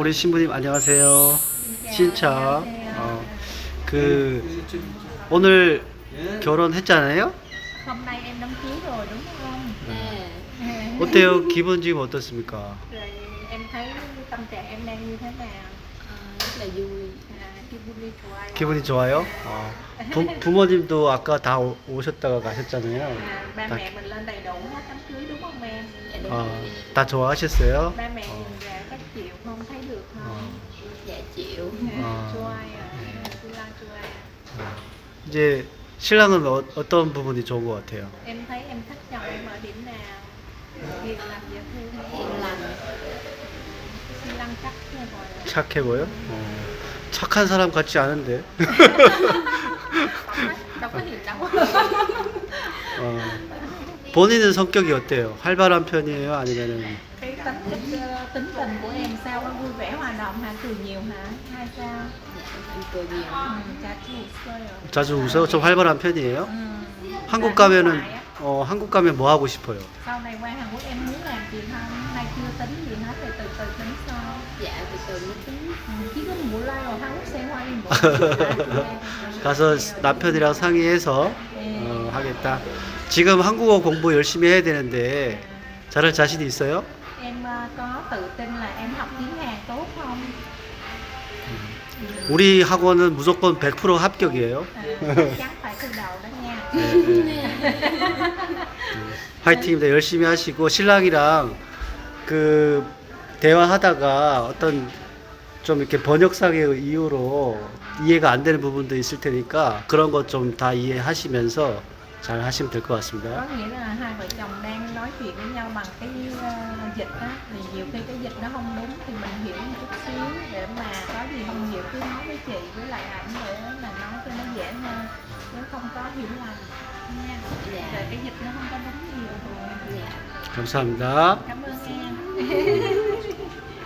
우리 신부님 안녕하세요. 진짜 어, 그 오늘 결혼했잖아요. Hôm nay em đám cưới rồi đúng không? 어때요? 기분 지금 어떻습니까? Rồi em thấy tâm trạng em đang như thế nào? rất là vui À, 기분이 좋아요. 기분이 좋아요? 어, 부, 부모님도 아까 다 오- 오셨다가 가셨잖아요. À, ba 다, mẹ mình lên đầy đủ hết đám cưới đúng không em? dạ đúng 어, rồi 다 좋아하셨어요? Ba mẹ 어, chịu không thấy được 어, không? dạ chịu 어, 좋아요. 신랑 좋아요. 어. 이제 신랑은 어, 어떤 부분이 좋은 것 같아요? Em thấy em thích chồng em ở điểm nào? Hiền lành dễ thương hay hiền lành 신랑 chắc như rồi. 착해 보여? 어, 착한 사람 같지 않은데. Đâu. 어, 본인은 성격이 어때요? 활발한 편이에요? 아니면은 tính ờ, tính tình của em sao có vui vẻ hòa đồng hả cười nhiều hả hay sao cười nhiều ừ, 자주 웃어요? 좀 활발한 편이에요? ừ. 한국 가면은. 어, 한국 가면 뭐 하고 싶어요? sau này qua Hàn Quốc em muốn làm gì không hay chưa tính gì hết rồi từ từ tính sau dạ từ từ mới tính ừ, chỉ có một lai rồi 한국 생활이 뭐 가서 남편이랑 상의해서 어, 하겠다. 지금 한국어 공부 열심히 해야 되는데 잘할 자신 있어요? Em có tự tin là em học tiếng Hàn tốt không 우리 학원은 무조건 100% 합격이에요. à, chắc phải từ đầu đó nha 네, 네. 화이팅입니다. 열심히 하시고 신랑이랑 그 대화하다가 어떤 좀 이렇게 번역상의 이유로 이해가 안 되는 부분도 있을 테니까 그런 것 좀 다 이해하시면서 잘 하시면 될 것 có 같습니다. nghĩa là hai vợ chồng đang nói chuyện với nhau bằng cái ờ, dịch á thì nhiều khi cái dịch nó không đúng thì mình hiểu một chút xíu để mà có gì không hiểu cứ nói với chị với lại ảnh để mà nói cho nó dễ hơn chứ không có hiểu lầm nha Dạ. rồi cái dịch nó không có đúng nhiều dạ 감사합니다. cảm ơn em